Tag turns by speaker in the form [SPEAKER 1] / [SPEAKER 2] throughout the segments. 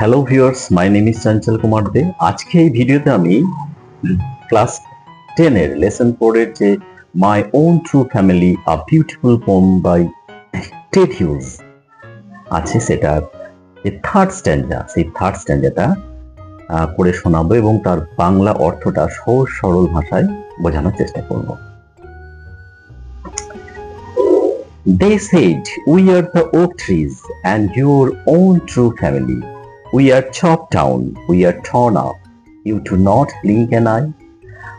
[SPEAKER 1] Hello viewers my name is Chanchal Kumar De আজকে এই ভিডিওতে আমি ক্লাস টেনের লেসন ফোরের যে my own true family a beautiful poem by Ted Hughes আছে সেটা যে থার্ড স্ট্যান্ডা সেই থার্ড স্ট্যান্ডাটা করে শোনাবো এবং তার বাংলা অর্থটা সহজ সরল ভাষায় বোঝানোর চেষ্টা করব They said, We are the oak trees and your own true family. We are chopped down, we are torn up. You do not blink an eye.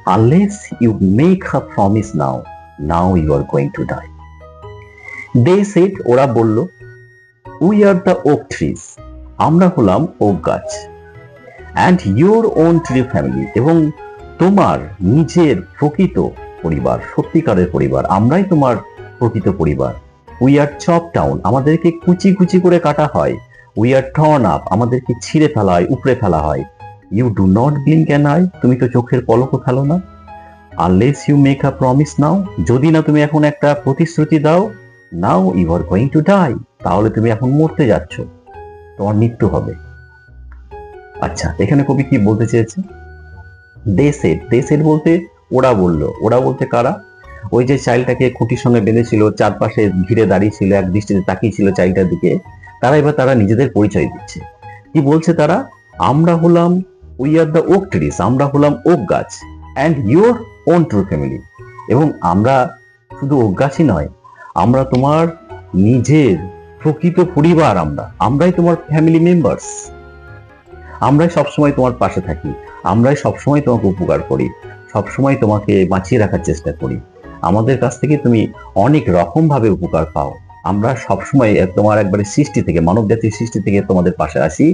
[SPEAKER 1] Unless you make a promise now, now you are going to die. They said, ওরা বলল, We are the oak trees. আমরা হলাম okay গাছ and your own tree family এবং তোমার নিজের প্রকৃত পরিবার সত্যিকারের পরিবার আমরাই তোমার প্রকৃত পরিবার উই আর চপ টাউন আমাদেরকে কুচি কুচি করে কাটা হয় উই আর টর্ন আপ আমাদেরকে ছিঁড়ে ফেলা হয় উপড়ে ফেলা হয়। You do not blink an eye তুমি তো চোখের পলকও ফেলো না। Unless you make a promise now যদি না তুমি এখন একটা প্রতিশ্রুতি দাও now you are going to die তাহলে তুমি এখন মরতে যাচ্ছ। তোমার মৃত্যু হবে। আচ্ছা এখানে কবি কি বলতে চেয়েছে? দে সেট দে সেট বলতে ওরা বলল। ওরা বলতে কারা? ওই যে চাইল্ডটাকে খুঁটির সঙ্গে বেঁধেছিল, চারপাশে ঘিরে দাঁড়িয়ে ছিল, এক দৃষ্টিতে তাকিয়ে ছিল চাইল্ডটার দিকে। তারা এবার তারা নিজেদের পরিচয় দিচ্ছে। কি বলছে তারা? আমরা হলাম we are the oak trees আমরা হলাম ওক গাছ and your own true family এবং আমরা শুধু ওক গাছই নয়, আমরা তোমার নিজের প্রকৃত পরিবার আমরা, আমরাই তোমার ফ্যামিলি মেম্বার্স আমরাই সবসময় তোমার পাশে থাকি, আমরাই সবসময় তোমাকে উপকার করি, সবসময় তোমাকে বাঁচিয়ে রাখার চেষ্টা করি। আমাদের কাছ থেকে তুমি অনেক রকম ভাবে উপকার পাও। আমরা সবসময় তোমার একবারে সৃষ্টি থেকে মানব জাতির সৃষ্টি থেকে তোমাদের পাশে আসি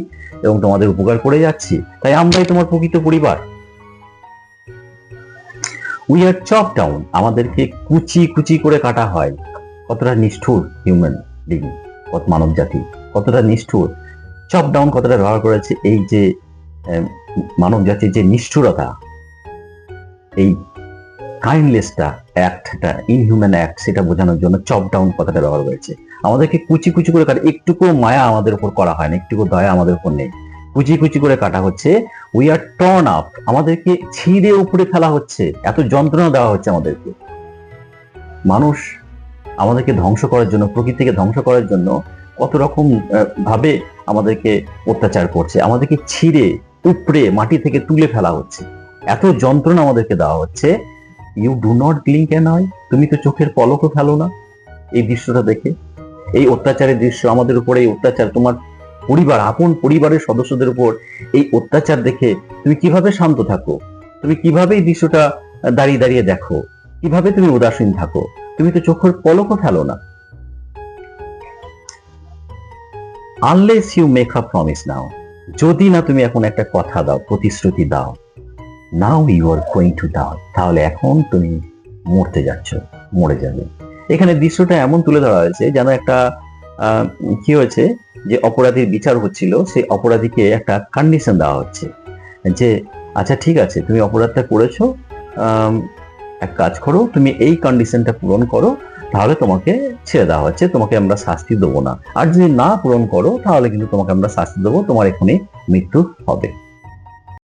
[SPEAKER 1] এবং তোমাদের উপকার করে যাচ্ছি। তাই আমরাই তোমার প্রকৃত পরিবার। উই আর চপ ডাউন আমাদেরকে কুচি কুচি করে কাটা হয়। কতটা নিষ্ঠুর হিউম্যান বিং কত মানব জাতি কতটা নিষ্ঠুর। চপ ডাউন কতটা ব্যবহার করেছে, এই যে মানব জাতির যে নিষ্ঠুরতা, এই কাইন্ডলেসটা অ্যাক্টটা ইনহিউম্যান অ্যাক্ট সেটা বোঝানোর জন্য চপ ডাউন কথাটা ব্যবহার করেছে। আমাদেরকে কুচি কুচি করে কাটা একটুকু মায়া আমাদের উপর করা হয় না একটুকু দয়া আমাদের উপর নেই। কুচি কুচি করে কাটা হচ্ছে উই আর টর্ন আপ আমাদেরকে ছিঁড়ে উপরে ফেলা হচ্ছে, এত যন্ত্রণা দেওয়া হচ্ছে আমাদেরকে। মানুষ আমাদেরকে ধ্বংস করার জন্য, প্রকৃতিকে ধ্বংস করার জন্য কত রকম ভাবে আমাদেরকে অত্যাচার করছে, আমাদেরকে ছিঁড়ে, উপড়ে, মাটি থেকে তুলে ফেলা হচ্ছে। এত যন্ত্রণা আমাদেরকে দেওয়া হচ্ছে you do not blink a নয় তুমি তো চোখের পলকও ফেলো না। এই দৃশ্যটা দেখে, এই অত্যাচারের দৃশ্য আমাদের উপর, এই অত্যাচার তোমার পরিবার, আপন পরিবারের সদস্যদের উপর, এই অত্যাচার দেখে তুমি কীভাবে শান্ত থাকো? তুমি কীভাবে এই দৃশ্যটা দাঁড়িয়ে দাঁড়িয়ে দেখো? কীভাবে তুমি উদাসীন থাকো? তুমি তো চোখের পলকও ফেলো না। Unless you make a promise now যদি না তুমি এখন একটা কথা দাও, প্রতিশ্রুতি দাও now you are going to die তাহলে এখন তুমি মরতে যাচ্ছ, মরে যাবে। এখানে দৃশ্যটা এমন তুলে ধরা হয়েছে, যেন একটা কি হয়েছে, যে অপরাধীর বিচার হচ্ছিল, সেই অপরাধীকে একটা কন্ডিশন দেওয়া হচ্ছে। যে আচ্ছা ঠিক আছে, তুমি অপরাধটা করেছ এক কাজ করো, তুমি এই কন্ডিশনটা পূরণ করো, তাহলে তোমাকে ছেড়ে দেওয়া হচ্ছে, তোমাকে আমরা শাস্তি দেবো না। আর যদি না পূরণ করো, তাহলে কিন্তু তোমাকে আমরা শাস্তি দেবো, তোমার এখনই মৃত্যু হবে।